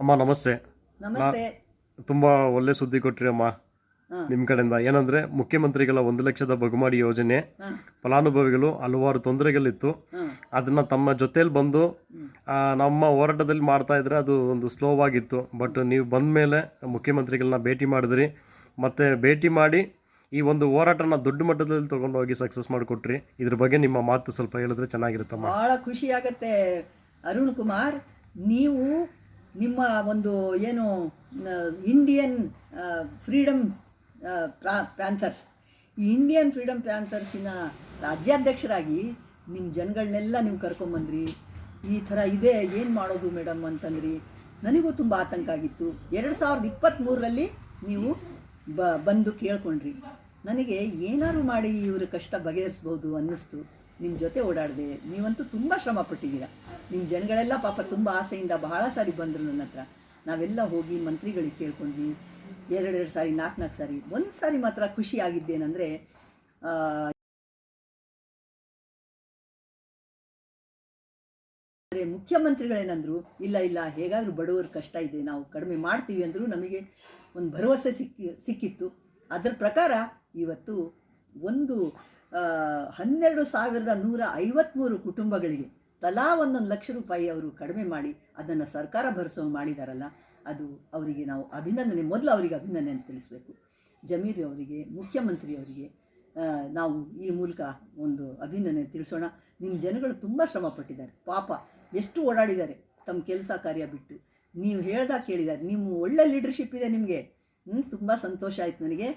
ಅಮ್ಮ ನಮಸ್ತೆ. ನಮಸ್ತೆ. ತುಂಬ ಒಳ್ಳೆ ಸುದ್ದಿ ಕೊಟ್ರಿ ಅಮ್ಮ. ನಿಮ್ಮ ಕಡೆಯಿಂದ. ಏನಂದ್ರೆ ಮುಖ್ಯಮಂತ್ರಿಗಳ ಒಂದು ಲಕ್ಷದ ಬಗುಮಾಡಿ ಯೋಜನೆ ಫಲಾನುಭವಿಗಳು ಹಲವಾರು ತೊಂದರೆಗಳಿತ್ತು. ಅದನ್ನ ಅದನ್ನು ತಮ್ಮ ಜೊತೆಲಿ ಬಂದು ನಮ್ಮ ಹೋರಾಟದಲ್ಲಿ ಮಾಡ್ತಾ ಇದ್ರೆ ಅದು ಒಂದು ಸ್ಲೋ ಆಗಿತ್ತು. ಬಟ್ ನೀವು ಬಂದ ಮೇಲೆ ಮುಖ್ಯಮಂತ್ರಿಗಳನ್ನ ಭೇಟಿ ಮಾಡಿದ್ರಿ. ಮತ್ತೆ ಭೇಟಿ ಮಾಡಿ ಈ ಒಂದು ಹೋರಾಟನ ದೊಡ್ಡ ಮಟ್ಟದಲ್ಲಿ ತಗೊಂಡು ಹೋಗಿ ಸಕ್ಸಸ್ ಮಾಡಿಕೊಟ್ರಿ. ಇದ್ರ ಬಗ್ಗೆ ನಿಮ್ಮ ಮಾತು ಸ್ವಲ್ಪ ಹೇಳಿದ್ರೆ ಚೆನ್ನಾಗಿರುತ್ತಮ್ಮ. ಬಹಳ ಖುಷಿ ಆಗತ್ತೆ. ಅರುಣ್ ಕುಮಾರ್ ನೀವು ನಿಮ್ಮ ಒಂದು ಏನು ಇಂಡಿಯನ್ ಫ್ರೀಡಮ್ ಪ್ಯಾಂಥರ್ಸ್ ಈ ಇಂಡಿಯನ್ ಫ್ರೀಡಮ್ ಪ್ಯಾಂಥರ್ಸಿನ ರಾಜ್ಯಾಧ್ಯಕ್ಷರಾಗಿ ನಿಮ್ಮ ಜನಗಳನ್ನೆಲ್ಲ ನೀವು ಕರ್ಕೊಂಬಂದ್ರಿ. ಈ ಥರ ಇದೆ, ಏನು ಮಾಡೋದು ಮೇಡಮ್ ಅಂತಂದ್ರಿ. ನನಗೂ ತುಂಬ ಆತಂಕ ಆಗಿತ್ತು. ಎರಡು ಸಾವಿರದ ಇಪ್ಪತ್ತ್ಮೂರರಲ್ಲಿ ನೀವು ಬ, ಬಂದು ಕೇಳ್ಕೊಂಡ್ರಿ. ನನಗೆ ಏನಾದ್ರು ಮಾಡಿ ಇವ್ರ ಕಷ್ಟ ಬಗೆಹರಿಸ್ಬೋದು ಅನ್ನಿಸ್ತು. ನಿಮ್ಮ ಜೊತೆ ಓಡಾಡಿದೆ. ನೀವಂತೂ ತುಂಬ ಶ್ರಮ ಪಟ್ಟಿದ್ದೀರಾ ನಿಮ್ಮ ಜನಗಳೆಲ್ಲ ಪಾಪ ತುಂಬ ಆಸೆಯಿಂದ ಬಹಳ ಸಾರಿ ಬಂದರು ನನ್ನ ಹತ್ರ. ನಾವೆಲ್ಲ ಹೋಗಿ ಮಂತ್ರಿಗಳಿಗೆ ಕೇಳ್ಕೊಂಡ್ವಿ. ಎರಡೆರಡು ಸಾರಿ ನಾಲ್ಕು ನಾಲ್ಕು ಸಾರಿ, ಒಂದು ಸಾರಿ ಮಾತ್ರ ಖುಷಿ ಆಗಿದ್ದೇನೆಂದರೆ ಮುಖ್ಯಮಂತ್ರಿಗಳೇನಂದ್ರು, ಇಲ್ಲ ಇಲ್ಲ, ಹೇಗಾದರೂ ಬಡವರ ಕಷ್ಟ ಇದೆ, ನಾವು ಕಡಿಮೆ ಮಾಡ್ತೀವಿ ಅಂದರೂ ನಮಗೆ ಒಂದು ಭರವಸೆ ಸಿಕ್ಕಿ, ಸಿಕ್ಕಿತ್ತು. ಅದರ ಪ್ರಕಾರ ಇವತ್ತು ಒಂದು ಹನ್ನೆರಡು ಸಾವಿರದ ನೂರ ಐವತ್ತ್ಮೂರು ಕುಟುಂಬಗಳಿಗೆ ತಲಾ ಒಂದೊಂದು ಲಕ್ಷ ರೂಪಾಯಿ ಅವರು ಕಡಿಮೆ ಮಾಡಿ ಅದನ್ನು ಸರ್ಕಾರ ಭರಿಸೋ ಮಾಡಿದಾರಲ್ಲ, ಅದು ಅವರಿಗೆ ನಾವು ಅಭಿನಂದನೆ, ಮೊದಲು ಅವರಿಗೆ ಅಭಿನಂದನೆ ತಿಳಿಸ್ಬೇಕು. ಜಮೀರ್ ಅವರಿಗೆ, ಮುಖ್ಯಮಂತ್ರಿ ಅವರಿಗೆ ನಾವು ಈ ಮೂಲಕ ಒಂದು ಅಭಿನಂದನೆ ತಿಳಿಸೋಣ. ನಿಮ್ಮ ಜನಗಳು ತುಂಬ ಶ್ರಮ ಪಟ್ಟಿದ್ದಾರೆ. ಪಾಪ, ಎಷ್ಟು ಓಡಾಡಿದ್ದಾರೆ. ತಮ್ಮ ಕೆಲಸ ಕಾರ್ಯ ಬಿಟ್ಟು. ನೀವು ಹೇಳ್ದಾಗ ಕೇಳಿದ್ದಾರೆ. ನಿಮ್ಮ ಒಳ್ಳೆ ಲೀಡರ್ಶಿಪ್ ಇದೆ ನಿಮಗೆ. ತುಂಬ ಸಂತೋಷ ಆಯ್ತು ನನಗೆ.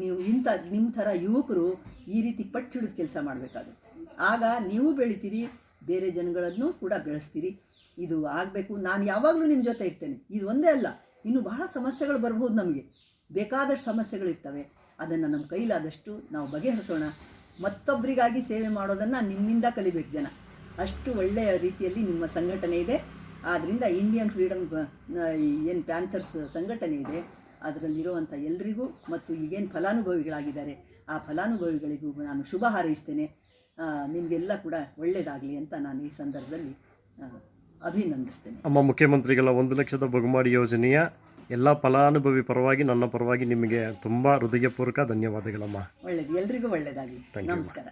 ನೀವು ಇಂಥ ನಿಮ್ಮ ಥರ ಯುವಕರು ಈ ರೀತಿ ಪಟ್ಟು ಹಿಡಿದು ಕೆಲಸ ಮಾಡಬೇಕಾಗುತ್ತೆ. ಆಗ ನೀವು ಬೆಳಿತೀರಿ, ಬೇರೆ ಜನಗಳನ್ನು ಕೂಡ ಬೆಳೆಸ್ತೀರಿ. ಇದು ಆಗಬೇಕು. ನಾನು ಯಾವಾಗಲೂ ನಿಮ್ಮ ಜೊತೆ ಇರ್ತೇನೆ. ಇದು ಒಂದೇ ಅಲ್ಲ, ಇನ್ನು ಬಹಳ ಸಮಸ್ಯೆಗಳು ಬರ್ಬೋದು ನಮಗೆ. ಬೇಕಾದಷ್ಟು ಸಮಸ್ಯೆಗಳಿರ್ತವೆ. ಅದನ್ನು ನಮ್ಮ ಕೈಲಾದಷ್ಟು ನಾವು ಬಗೆಹರಿಸೋಣ. ಮತ್ತೊಬ್ಬರಿಗಾಗಿ ಸೇವೆ ಮಾಡೋದನ್ನು ನಿಮ್ಮಿಂದ ಕಲಿಬೇಕು ಜನ. ಅಷ್ಟು ಒಳ್ಳೆಯ ರೀತಿಯಲ್ಲಿ ನಿಮ್ಮ ಸಂಘಟನೆ ಇದೆ. ಆದ್ದರಿಂದ ಇಂಡಿಯನ್ ಫ್ರೀಡಮ್ ಏನು ಪ್ಯಾಂಥರ್ಸ್ ಸಂಘಟನೆ ಇದೆ. ಅದರಲ್ಲಿರುವಂಥ ಎಲ್ರಿಗೂ ಮತ್ತು ಈಗೇನು ಫಲಾನುಭವಿಗಳಾಗಿದ್ದಾರೆ ಆ ಫಲಾನುಭವಿಗಳಿಗೂ ನಾನು ಶುಭ ಹಾರೈಸ್ತೇನೆ. ನಿಮಗೆಲ್ಲ ಕೂಡ ಒಳ್ಳೆಯದಾಗಲಿ ಅಂತ ನಾನು ಈ ಸಂದರ್ಭದಲ್ಲಿ ಅಭಿನಂದಿಸ್ತೇನೆ. ಅಮ್ಮ ಮುಖ್ಯಮಂತ್ರಿಗಳ ಒಂದು ಲಕ್ಷದ ಬಹುಮಾಡಿ ಯೋಜನೆಯ ಎಲ್ಲ ಫಲಾನುಭವಿ ಪರವಾಗಿ ನನ್ನ ಪರವಾಗಿ ನಿಮಗೆ ತುಂಬ ಹೃದಯಪೂರ್ವಕ ಧನ್ಯವಾದಗಳಮ್ಮ. ಒಳ್ಳೆಯದು ಎಲ್ರಿಗೂ ಒಳ್ಳೆಯದಾಗಲಿ ನಮಸ್ಕಾರ.